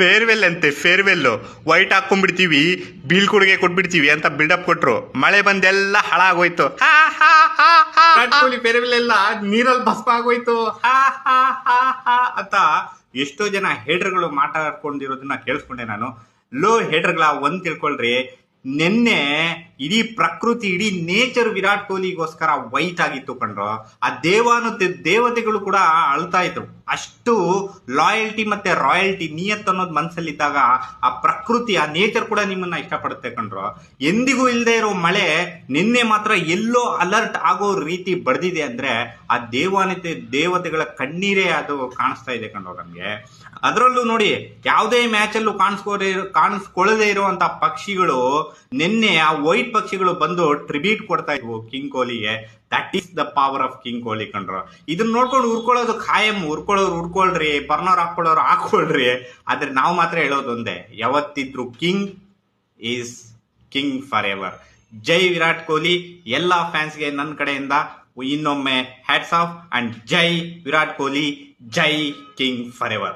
Farewell ಅಂತೆ farewell white ಹಾಕೊಂಡ್ಬಿಡ್ತೀವಿ ಬೀಳ್ಕೊಡುಗೆ ಕೊಟ್ಬಿಡ್ತೀವಿ ಅಂತ ಬಿಲ್ಡಪ್ ಕೊಟ್ರು. ಮಳೆ ಬಂದೆಲ್ಲ ಹಾಳಾಗೋಯ್ತು ಫೇರ್ವೆಲ್ ಎಲ್ಲ ನೀರಲ್ಲಿ ಭಸ್ಮ ಆಗೋಯ್ತು. ಅಂತ ಎಷ್ಟೋ ಜನ ಹೇಡ್ರ್ಗಳು ಮಾತಾಡ್ಕೊಂಡಿರೋದನ್ನ ಕೇಳಿಸ್ಕೊಂಡೆ ನಾನು. ಲೋ ಹೇಡ್ರ್ಗಳ, ಒಂದ್ ತಿಳ್ಕೊಳ್ರಿ. ನಿನ್ನೆ ಇಡೀ ಪ್ರಕೃತಿ, ಇಡೀ ನೇಚರ್ ವಿರಾಟ್ ಕೊಹ್ಲಿಗೋಸ್ಕರ ವೈಟ್ ಆಗಿತ್ತು ಕಣ್ರು ಆ ದೇವಾನು ದೇವತೆಗಳು ಕೂಡ ಅಳ್ತಾ ಇದ್ರು. ಅಷ್ಟು ಲಾಯಲ್ಟಿ ಮತ್ತೆ ರಾಯಲ್ಟಿ ನಿಯತ್ ಅನ್ನೋದು ಮನಸ್ಸಲ್ಲಿದ್ದಾಗ ಆ ಪ್ರಕೃತಿ, ಆ ನೇಚರ್ ಕೂಡ ನಿಮ್ಮನ್ನ ಇಷ್ಟಪಡುತ್ತೆ ಕಣ್ರು. ಎಂದಿಗೂ ಇಲ್ಲದೆ ಇರೋ ಮಳೆ ನಿನ್ನೆ ಮಾತ್ರ ಎಲ್ಲೋ ಅಲರ್ಟ್ ಆಗೋ ರೀತಿ ಬಡ್ದಿದೆ ಅಂದ್ರೆ ಆ ದೇವಾನತೆ, ದೇವತೆಗಳ ಕಣ್ಣೀರೇ ಅದು ಕಾಣಿಸ್ತಾ ಇದೆ ಕಣ್ರು ನಮ್ಗೆ. ಅದರಲ್ಲೂ ನೋಡಿ, ಯಾವುದೇ ಮ್ಯಾಚಲ್ಲೂ ಕಾಣಿಸ್ಕೋದೇ ಕಾಣಿಸ್ಕೊಳ್ಳದೆ ಇರುವಂತ ಪಕ್ಷಿಗಳು ನಿನ್ನೆ ಆ ವೈಟ್ ಪಕ್ಷಿಗಳು ಬಂದು ಟ್ರಿಬ್ಯೂಟ್ ಕೊಡ್ತಾ ಇದ್ವು king ಕೊಹ್ಲಿಗೆ that is the power of king Kohli ಕಂಡ್ರು. ಇದನ್ನ ನೋಡ್ಕೊಂಡು ಉರ್ಕೊಳ್ಳೋದು ಖಾಯಂ. ಉರ್ಕೊಳ್ಳೋರು ಉರ್ಕೊಳ್ರಿ ಬರ್ನರ್ ಹಾಕೊಳ್ಳೋರು ಹಾಕೊಳ್ರಿ ಆದ್ರೆ ನಾವು ಮಾತ್ರ ಹೇಳೋದು ಒಂದೇ. ಯಾವತ್ತಿದ್ರು king is king forever ಜೈ ವಿರಾಟ್ ಕೊಹ್ಲಿ ಎಲ್ಲ ಫ್ಯಾನ್ಸ್ಗೆ ನನ್ನ ಕಡೆಯಿಂದ ಇನ್ನೊಮ್ಮೆ ಹ್ಯಾಟ್ಸ್ ಆಫ್ ಅಂಡ್ ಜೈ ವಿರಾಟ್ ಕೊಹ್ಲಿ ಜೈ ಕಿಂಗ್ ಫಾರ್ ಎವರ್